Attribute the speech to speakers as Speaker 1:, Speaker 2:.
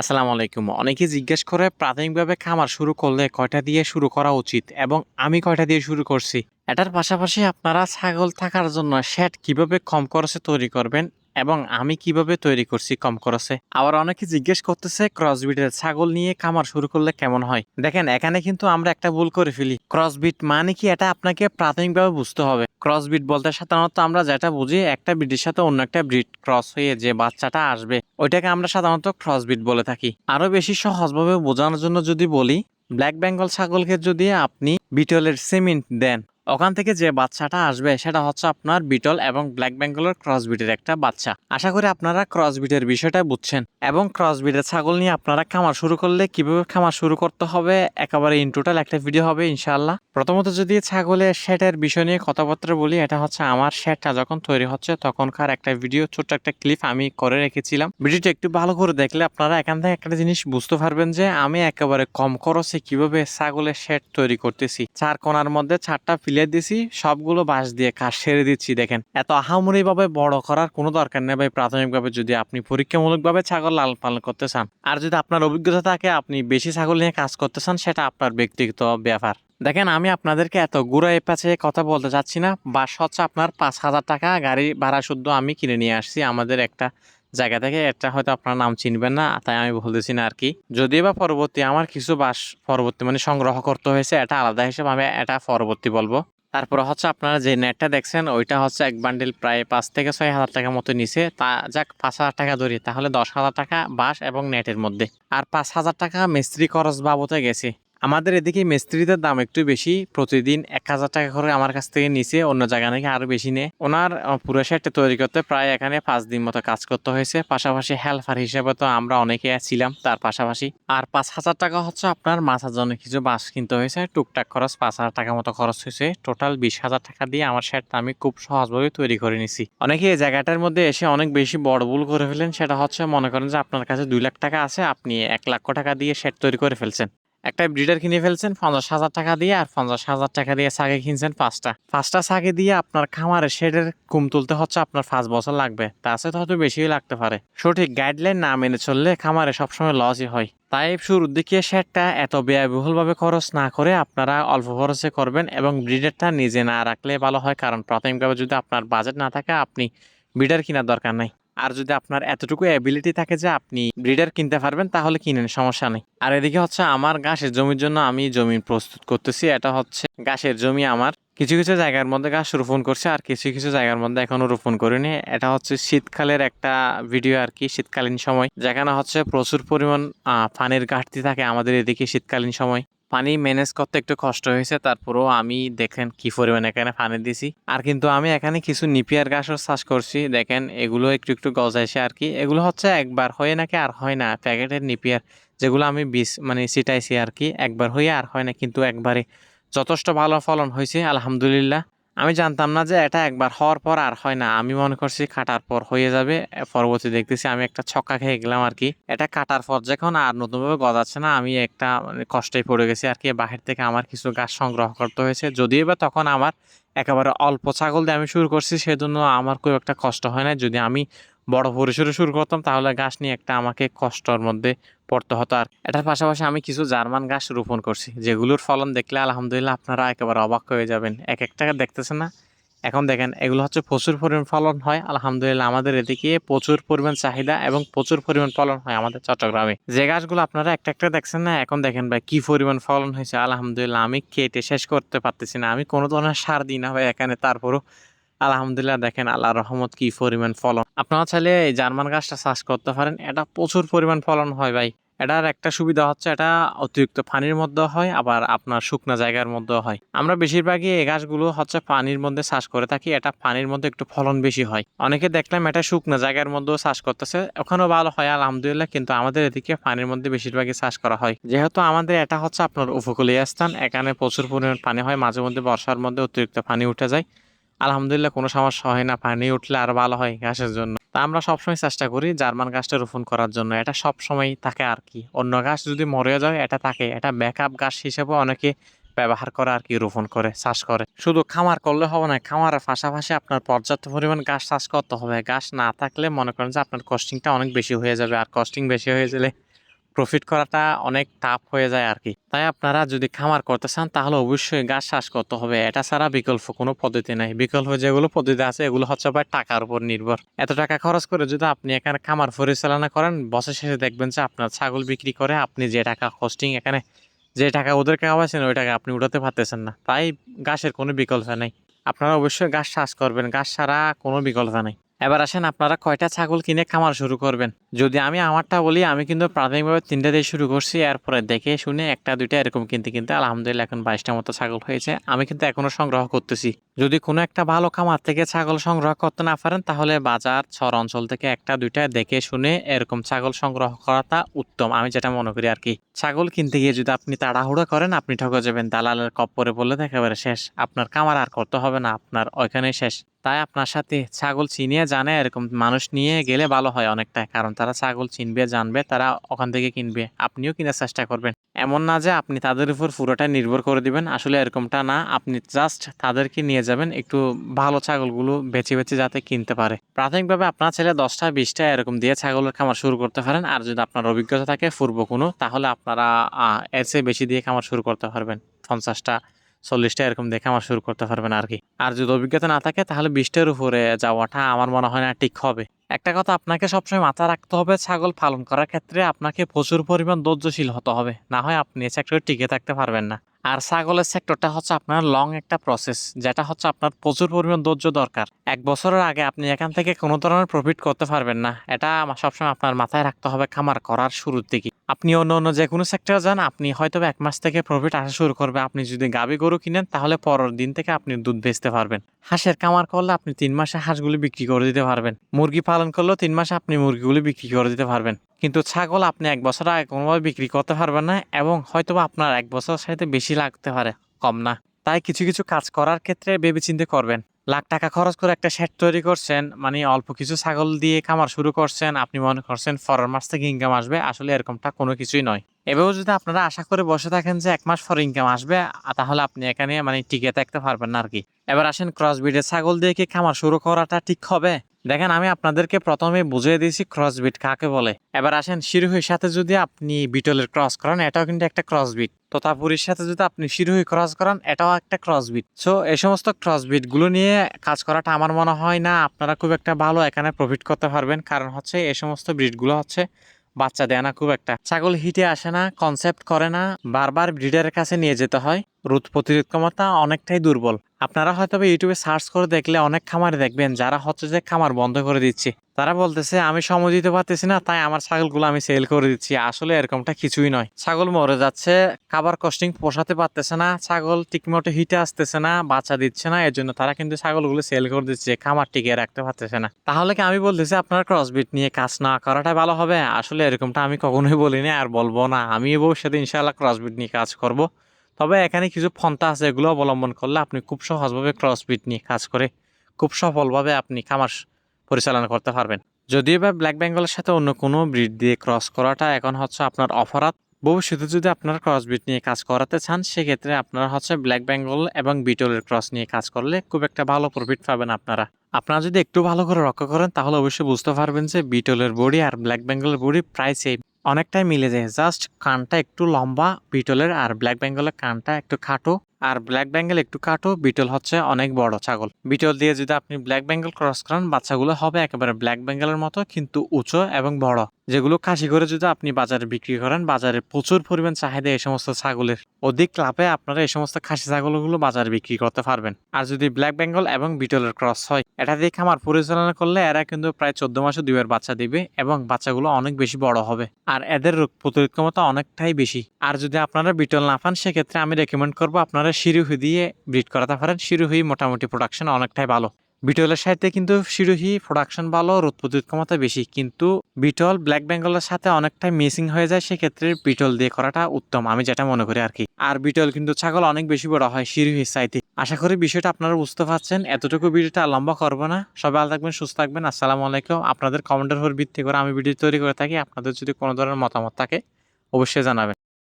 Speaker 1: আসসালামু আলাইকুম। অনেকে জিজ্ঞেস করে, প্রাথমিকভাবে খামার শুরু করলে কয়টা দিয়ে শুরু করা উচিত এবং আমি কয়টা দিয়ে শুরু করছি? এটার পাশাপাশি আপনারা ছাগল থাকার জন্য শেড কীভাবে কম খরচে তৈরি করবেন এবং আমি কীভাবে তৈরি করছি কম খরচে? আবার অনেকে জিজ্ঞেস করতেছে ক্রসবিটের ছাগল নিয়ে খামার শুরু করলে কেমন হয়? দেখেন, এখানে কিন্তু আমরা একটা ভুল করে ফেলি। ক্রসবিট মানে কি এটা আপনাকে প্রাথমিকভাবে বুঝতে হবে। ক্রসবিট বলতে সাধারণত আমরা যেটা বুঝি, একটা ব্রিডের সাথে অন্য একটা ব্রিড ক্রস হয়ে যে বাচ্চাটা আসবে। ওইটাকে আমরা সাধারণত ক্রসবিট বলে থাকি। আরও বেশি সহজভাবে বোঝানোর জন্য যদি বলি ব্ল্যাক বেঙ্গল ছাগলকে যদি আপনি বিটলের সিমেন্ট দেন ওখান থেকে যে বাচ্চাটা আসবে, সেটা হচ্ছে আপনার বিটল এবং ব্ল্যাক বেঙ্গলের ক্রসবিটের একটা বাচ্চা। আশা করি আপনারা ক্রসবিটের বিষয়টা বুঝছেন এবং ক্রসবিটের ছাগল নিয়ে আপনারা খামার শুরু করলে কীভাবে খামার শুরু করতে হবে, একেবারে ইন টোটাল একটা ভিডিও হবে ইনশাল্লাহ প্রথমত যদি ছাগলের শেটের বিষয় নিয়ে কথাবার্তা বলি, এটা হচ্ছে আমার শেটটা যখন তৈরি হচ্ছে, তখনকার একটা ভিডিও ছোট্ট একটা ক্লিপ আমি করে রেখেছিলাম। ভিডিওটা একটু ভালো করে দেখলে আপনারা এখান থেকে একটা জিনিস বুঝতে পারবেন যে, আমি একেবারে কম খরচে কীভাবে ছাগলের শেড তৈরি করতেছি। চার কোনার মধ্যে চারটা ফিলে দিছি, সবগুলো বাঁশ দিয়ে কাজ সেরে দিচ্ছি, দেখেন। এত আহামরি ভাবে বড় করার কোনো দরকার নেই ভাই। প্রাথমিকভাবে যদি আপনি পরীক্ষামূলকভাবে ছাগল লালন পালন করতে চান, আর যদি আপনার অভিজ্ঞতা থাকে আপনি বেশি ছাগল নিয়ে কাজ করতে চান, সেটা আপনার ব্যক্তিগত ব্যাপার। দেখেন, আমি আপনাদেরকে এত গুঁড়ো এপাচে কথা বলতে চাচ্ছি না বাস হচ্ছে আপনার পাঁচ হাজার টাকা, গাড়ি ভাড়া শুদ্ধ আমি কিনে নিয়ে আসছি, আমাদের একটা জায়গা থেকে এটা হয়তো আপনার নাম চিনবেন না, তাই আমি বলতেছি না আর কি যদিও বা পরবর্তী আমার কিছু বাস পরবর্তী মানে সংগ্রহ করতে হয়েছে, এটা আলাদা হিসেবে আমি এটা পরবর্তী বলব। তারপরে হচ্ছে আপনারা যে নেটটা দেখছেন, ওইটা হচ্ছে এক বান্ডিল প্রায় পাঁচ থেকে ছয় হাজার টাকার মতো নিচে তা যাক, পাঁচ হাজার টাকা ধরি, তাহলে দশ হাজার টাকা বাস এবং নেটের মধ্যে। আর পাঁচ হাজার টাকা মিস্ত্রি খরচ বাবদে গেছে। আমাদের এদিকে মিস্ত্রিদের দাম একটু বেশি। প্রতিদিন এক হাজার টাকা করে আমার কাছ থেকে নিচে অন্য জায়গা নাকি আরও বেশি নেয়। ওনার পুরো সেটটা তৈরি করতে প্রায় এখানে পাঁচ দিন মতো কাজ করতে হয়েছে। পাশাপাশি হেল্পার হিসেবে তো আমরা অনেকে ছিলাম তার পাশাপাশি। আর পাঁচ হাজার টাকা হচ্ছে আপনার মাথার জন্য কিছু বাস কিনতে হয়েছে। টুকটাক খরচ পাঁচ হাজার টাকা মতো খরচ হয়েছে। টোটাল বিশ হাজার টাকা দিয়ে আমার সেটটা আমি খুব সহজভাবে তৈরি করে নিছি। অনেকে এই জায়গাটার মধ্যে এসে অনেক বেশি বড় ভুল করে ফেলেন। সেটা হচ্ছে মনে করেন যে আপনার কাছে দুই লাখ টাকা আছে, আপনি এক লক্ষ টাকা দিয়ে সেট তৈরি করে ফেলছেন। একটা ব্রিডার কিনে ফেলছেন পঞ্চাশ হাজার টাকা দিয়ে আর পঞ্চাশ হাজার টাকা দিয়ে ছাগে কিনছেন পাঁচটা। পাঁচটা ছাগে দিয়ে আপনার খামারে শেডের কুম তুলতে হচ্ছে আপনার পাঁচ বছর লাগবে। তা তো হয়তো বেশিই লাগতে পারে। সঠিক গাইডলাইন না মেনে চললে খামারে সবসময় লসই হয়। তাই শুরুর দিকে শেডটা এত ব্যয়বহুলভাবে খরচ না করে আপনারা অল্প খরচে করবেন এবং ব্রিডারটা নিজে না রাখলে ভালো হয়। কারণ প্রাথমিকভাবে যদি আপনার বাজেট না থাকে, আপনি ব্রিডার কেনার দরকার নাই। আর যদি আপনার এতটুকু অ্যাবিলিটি থাকে যে আপনি ব্রিডার কিনতে পারবেন, তাহলে কিনেন, সমস্যা নেই। আর এদিকে হচ্ছে আমার ঘাসের জমির জন্য আমি জমি প্রস্তুত করতেছি। এটা হচ্ছে ঘাসের জমি আমার। কিছু কিছু জায়গার মধ্যে ঘাস রোপণ করছে আর কিছু কিছু জায়গার মধ্যে এখনও রোপণ করিনি। এটা হচ্ছে শীতকালের একটা ভিডিও আর কি, শীতকালীন সময়। যেখানে হচ্ছে প্রচুর পরিমাণ পানির ঘাটতি থাকে আমাদের এদিকে শীতকালীন সময়। পানি ম্যানেজ করতে একটু কষ্ট হয়েছে, তারপরেও আমি দেখেন কি পরিমাণ এখানে পানি দিছি। আর কিন্তু আমি এখানে কিছু নিপিয়ার গাছও চাষ করছি, দেখেন এগুলো একটু একটু গজাইছে আর কি। এগুলো হচ্ছে একবার হয়ে নাকি আর হয় না, প্যাকেটের নিপিয়ার যেগুলো আমি বিষ মানে ছিটাইছি আর কি, একবার হয়ে আর হয় না, কিন্তু একবারে যথেষ্ট ভালো ফলন হয়েছে, আলহামদুলিল্লাহ। আমি জানতাম না যে এটা একবার হওয়ার পর আর হয় না। আমি মনে করছি কাটার পর হয়ে যাবে। পরবর্তী দেখতেছি আমি একটা ছক্কা খেয়ে গেলাম আর কি। এটা কাটার পর যখন আর নতুনভাবে গজাচ্ছে না, আমি একটা মানে কষ্টে পড়ে গেছি আর কি। বাহির থেকে আমার কিছু গাছ সংগ্রহ করতে হয়েছে। যদিও বা তখন আমার একেবারে অল্প ছাগল দিয়ে আমি শুরু করছি, সেজন্য আমার খুব একটা কষ্ট হয় না যদি আমি বড় পরিসরে শুরু করতাম, তাহলে গাছ নিয়ে একটা আমাকে কষ্টর মধ্যে পড়তে হতো। আর এটার পাশাপাশি আমি কিছু জার্মান গাছ রোপণ করছি, যেগুলোর ফলন দেখলে আলহামদুলিল্লাহ আপনারা একেবারে অবাক হয়ে যাবেন। এক একটা দেখতেছেন না? এখন দেখেন, এগুলো হচ্ছে প্রচুর পরিমাণ ফলন হয়। আলহামদুলিল্লাহ আমাদের এদিকে প্রচুর পরিমাণ চাহিদা এবং প্রচুর পরিমাণ ফলন হয় আমাদের চট্টগ্রামে। যে গাছগুলো আপনারা একটা একটা দেখছেন না, এখন দেখেন ভাই কী পরিমাণ ফলন হয়েছে। আলহামদুলিল্লাহ আমি কেটে শেষ করতে পারতেছি না। আমি কোনো ধরনের সার দিই না ভাই এখানে, তারপরও আলহামদুলিল্লাহ দেখেন আল্লাহ রহমত কি পরিমাণ ফলন। আপনারা চাইলে এই জার্মান গাছটা চাষ করতে পারেন। এটা প্রচুর পরিমাণ ফলন হয় ভাই। এটার একটা সুবিধা হচ্ছে এটা অতিরিক্ত পানির মধ্যে হয়, আবার আপনার শুকনো জায়গার মধ্যে হয়। আমরা বেশিরভাগই এই গাছগুলো হচ্ছে পানির মধ্যে চাষ করে থাকি, এটা পানির মধ্যে একটু ফলন বেশি হয়। অনেকে দেখলাম এটা শুকনো জায়গার মধ্যেও চাষ করতেছে, ওখানেও ভালো হয় আলহামদুলিল্লাহ, কিন্তু আমাদের এদিকে পানির মধ্যে বেশিরভাগই চাষ করা হয়। যেহেতু আমাদের এটা হচ্ছে আপনার উপকূলীয় স্থান, এখানে প্রচুর পরিমাণ পানি হয়, মাঝে মধ্যে বর্ষার মধ্যে অতিরিক্ত পানি উঠে যায়। আলহামদুলিল্লাহ কোনো সমস্যা হয় না, পানি উঠলে আর ভালো হয় ঘাসের জন্য। তা আমরা সবসময় চেষ্টা করি জার্মান গাছটা রোপণ করার জন্য। এটা সবসময় থাকে আর কি। অন্য গাছ যদি মরে যায়, এটা থাকে। এটা ব্যাকআপ গাছ হিসেবে অনেকে ব্যবহার করে আর কি, রোপণ করে, চাষ করে। শুধু খামার করলে হবে না, খামারের পাশাপাশি আপনার পর্যাপ্ত পরিমাণ গাছ চাষ করতে হবে। গাছ না থাকলে মনে করেন যে আপনার কস্টিংটা অনেক বেশি হয়ে যাবে। আর কস্টিং বেশি হয়ে গেলে প্রফিট করাটা অনেক টাফ হয়ে যায় আর কি তাই আপনারা যদি খামার করতে চান, তাহলে অবশ্যই গাছ চাষ করতে হবে। এটা ছাড়া বিকল্প কোনো পদ্ধতি নাই। বিকল্প যেগুলো পদ্ধতি আছে, এগুলো হচ্ছে ভাই টাকার উপর নির্ভর। এত টাকা খরচ করে যদি আপনি এখানে খামার পরিচালনা করেন বছর শেষে দেখবেন যে আপনার ছাগল বিক্রি করে আপনি যে টাকা হোস্টিং এখানে, যে টাকা ওদের খাওয়াচ্ছেন ওই টাকা আপনি উঠাতে পারতেছেন না। তাই গাছের কোনো বিকল্প নেই। আপনারা অবশ্যই গাছ চাষ করবেন। গাছ ছাড়া কোনো বিকল্প নেই। এবার আসেন আপনারা কয়টা ছাগল কিনে খামার শুরু করবেন। যদি আমি আমারটা বলি, আমি কিন্তু প্রাথমিকভাবে তিনটা দিয়ে শুরু করছি। এরপরে দেখে শুনে একটা, দুইটা এরকম কিনতে কিনতে আলহামদুলিল্লাহ এখন বাইশটা মতো ছাগল হয়েছে। আমি কিন্তু এখনও সংগ্রহ করতেছি। যদি কোনো একটা ভালো খামার থেকে ছাগল সংগ্রহ করতে না পারেন, তাহলে বাজার ছর অঞ্চল থেকে একটা, দুইটা দেখে শুনে এরকম ছাগল সংগ্রহ করাটা উত্তম। আমি যেটা মনে করি আর কি। ছাগল কিনতে গিয়ে যদি আপনি তাড়াহুড়ো করেন, আপনি ঠকে যাবেন। দালালের কপ্পরে বললে একেবারে শেষ। আপনার কামার আর করতে হবে না, আপনার ওইখানেই শেষ। তাই আপনার সাথে ছাগল চিনিয়ে জানে, এরকম মানুষ নিয়ে গেলে ভালো হয় অনেকটা, কারণ তারা ছাগল চিনবে, জানবে, তারা ওখান থেকে কিনবে। আপনিও কেনার চেষ্টা করবেন। এমন না যে আপনি তাদের উপর পুরোটা নির্ভর করে দিবেন, আসলে এরকমটা না। আপনি জাস্ট তাদেরকে নিয়ে যাবেন, একটু ভালো ছাগলগুলো বেছে বেছে যাতে কিনতে পারে। প্রাথমিকভাবে আপনার ছেলে দশটা, বিশটা এরকম দিয়ে ছাগলের খামার শুরু করতে পারেন। আর যদি আপনার অভিজ্ঞতা থাকে পূর্ব কোনো তাহলে আপনারা আহ, এর চেয়ে বেশি দিয়ে খামার শুরু করতে পারবেন। পঞ্চাশটা চল্লিশটা এরকম দেখে আমার শুরু করতে পারবেন আর কি। আর যদি অভিজ্ঞতা না থাকে তাহলে বিশটার উপরে যাওয়াটা আমার মনে হয় না ঠিক হবে। একটা কথা আপনাকে সবসময় মাথায় রাখতে হবে ছাগল পালন করার ক্ষেত্রে আপনাকে প্রচুর পরিমাণ ধৈর্যশীল হতে হবে। না হয় আপনি সেক্টরে টিকে থাকতে পারবেন না। আর ছাগলের সেক্টরটা হচ্ছে আপনার লং একটা প্রসেস যেটা হচ্ছে আপনার প্রচুর পরিমাণ ধৈর্য দরকার। এক বছরের আগে আপনি এখান থেকে কোনো ধরনের প্রফিট করতে পারবেন না। এটা সবসময় আপনার মাথায় রাখতে হবে খামার করার শুরুর দিকে। আপনি অন্য অন্য যে কোনো সেক্টরে যান, আপনি হয়তো এক মাস থেকে প্রফিট আসা শুরু করবে। আপনি যদি গাবি গরু কিনেন, তাহলে পরের দিন থেকে আপনি দুধ বেচতে পারবেন। হাঁসের কামার করলে আপনি তিন মাসে হাঁসগুলি বিক্রি করে দিতে পারবেন। মুরগি পালন করলেও তিন মাসে আপনি মুরগিগুলি বিক্রি করে দিতে পারবেন। কিন্তু ছাগল আপনি এক বছর আগে কোনোভাবে বিক্রি করতে পারবেন না এবং হয়তোবা আপনার এক বছর সাথে বেশি লাগতে পারে। কম না। তাই কিছু কিছু কাজ করার ক্ষেত্রে ভেবেচিন্তে করবেন। লাখ টাকা খরচ করে একটা শেড তৈরি করছেন মানে অল্প কিছু ছাগল দিয়ে খামার শুরু করছেন, আপনি মনে করছেন ফরের মাস থেকে ইনকাম আসবে, আসলে এরকমটা কোনো কিছুই নয়। এভাবে যদি আপনারা আশা করে বসে থাকেন যে এক মাস পর ইনকাম আসবে তাহলে আপনি এখানে মানে টিকে থাকতে পারবেন না আর কি। এবার আসেন ক্রস ব্রিডের ছাগল দিয়ে কি খামার শুরু করাটা ঠিক হবে? দেখেন, আমি আপনাদেরকে প্রথমে বুঝিয়ে দিয়েছি ক্রস বিট কাকে বলে। এবার আসেন, শিরোহির সাথে যদি আপনি বিটলের ক্রস করেন, এটাও কিন্তু একটা ক্রস বিট তোতাপুরির সাথে যদি আপনি শিরোহি ক্রস করান, এটাও একটা ক্রস বিট সো এই সমস্ত ক্রস বিটগুলো নিয়ে কাজ করাটা আমার মনে হয় না আপনারা খুব একটা ভালো এখানে প্রফিট করতে পারবেন। কারণ হচ্ছে, এই সমস্ত ব্রিডগুলো হচ্ছে বাচ্চা দেয় না খুব একটা। ছাগল হিটে আসে না কনসেপ্ট করে না, বারবার ব্রিডারের কাছে নিয়ে যেতে হয়। রোদ প্রতিরোধ ক্ষমতা অনেকটাই দুর্বল। আপনারা হয়তো ইউটিউবে সার্চ করে দেখলে অনেক খামারে দেখবেন, যারা হচ্ছে যে খামার বন্ধ করে দিচ্ছে। তারা বলতেছে, আমি সময় দিতে পারতেছি না, তাই আমার ছাগলগুলো আমি সেল করে দিচ্ছি। আসলে এরকমটা কিছুই নয়। ছাগল মরে যাচ্ছে, খাবার কস্টিং পোষাতে পারতেছে না, ছাগল ঠিকমতো হিটে আসতেছে না, বাচ্চা দিচ্ছে না এর জন্য তারা কিন্তু ছাগলগুলো সেল করে দিচ্ছে, খামার টিকে রাখতে পারতেছে না। তাহলে কি আমি বলতেছি, আপনার ক্রসবিট নিয়ে কাজ না করাটাই ভালো হবে? আসলে এরকমটা আমি কখনোই বলিনি, আর বলব না। আমি ভবিষ্যতে ইনশাআল্লাহ ক্রসবিট নিয়ে কাজ করব। তবে এখানে কিছু পন্থা আছে এগুলো অবলম্বন করলে আপনি খুব সহজভাবে ক্রসবিট নিয়ে কাজ করে খুব সফলভাবে আপনি খামার পরিচালনা করতে পারবেন। যদিও বা ব্ল্যাক বেঙ্গলের সাথে অন্য কোনো ব্রিড দিয়ে ক্রস করাটা এখন হচ্ছে আপনার অপরাধ। ভবিষ্যতে যদি আপনারা ক্রস ব্রিড নিয়ে কাজ করাতে চান, সেক্ষেত্রে আপনারা হচ্ছে ব্ল্যাক বেঙ্গল এবং বিটলের ক্রস নিয়ে কাজ করলে খুব একটা ভালো প্রফিট পাবেন আপনারা। আপনারা যদি একটু ভালো করে রক্ষা করেন, তাহলে অবশ্যই বুঝতে পারবেন যে বিটলের বডি আর ব্ল্যাক বেঙ্গলের বডি প্রায় সেম অনেকটাই মিলে যায়। জাস্ট কানটা একটু লম্বা বিটলের আর ব্ল্যাক বেঙ্গলের কানটা একটু খাটো। আর ব্ল্যাক বেঙ্গল একটু কাটো বিটল হচ্ছে অনেক বড় ছাগল। বিটল দিয়ে যদি আপনি ব্ল্যাক বেঙ্গল ক্রস করান, বাচ্চাগুলো হবে একেবারে ব্ল্যাক বেঙ্গলের মতো, কিন্তু উঁচু এবং বড়। যেগুলো কাশি করে যদি আপনি বাজারে বিক্রি করেন, বাজারে প্রচুর পরিমাণ চাহিদা এই সমস্ত ছাগলের। অধিক লাভে আপনারা এই সমস্ত খাসি ছাগলগুলো বাজারে বিক্রি করতে পারবেন। আর যদি ব্ল্যাক বেঙ্গল এবং বিটলের ক্রস হয়, এটা দিয়ে খামার পরিচালনা করলে এরা কিন্তু প্রায় চোদ্দ মাসে দুইবার বাচ্চা দিবে এবং বাচ্চাগুলো অনেক বেশি বড় হবে। আর এদের রোগ প্রতিরোধ ক্ষমতা অনেকটাই বেশি। আর যদি আপনারা বিটল না পান, সেক্ষেত্রে আমি রেকমেন্ড করব আপনারা শিরুহি দিয়ে ব্রিড করাতে পারেন। শিরুহি মোটামুটি প্রোডাকশন অনেকটাই ভালো। বিটলের সাথে কিন্তু শিরোহি প্রোডাকশন ভালো, রোদ প্রতিরোধ ক্ষমতা বেশি। কিন্তু বিটল ব্ল্যাক বেঙ্গলের সাথে অনেকটাই মিসিং হয়ে যায়, সেক্ষেত্রে বিটল দিয়ে করাটা উত্তম, আমি যেটা মনে করি আর কি আর বিটল কিন্তু ছাগল অনেক বেশি বড় হয় শিরোহির চাইতে আশা করি বিষয়টা আপনারা বুঝতে পারছেন। এতটুকু ভিডিওটা লম্বা করব না। সবাই ভালো থাকবেন, সুস্থ থাকবেন। আসসালামু আলাইকুম। আপনাদের কমেন্টের উপর ভিত্তি করে আমি ভিডিও তৈরি করে থাকি। আপনাদের যদি কোনো ধরনের মতামত থাকে, অবশ্যই জানাবেন।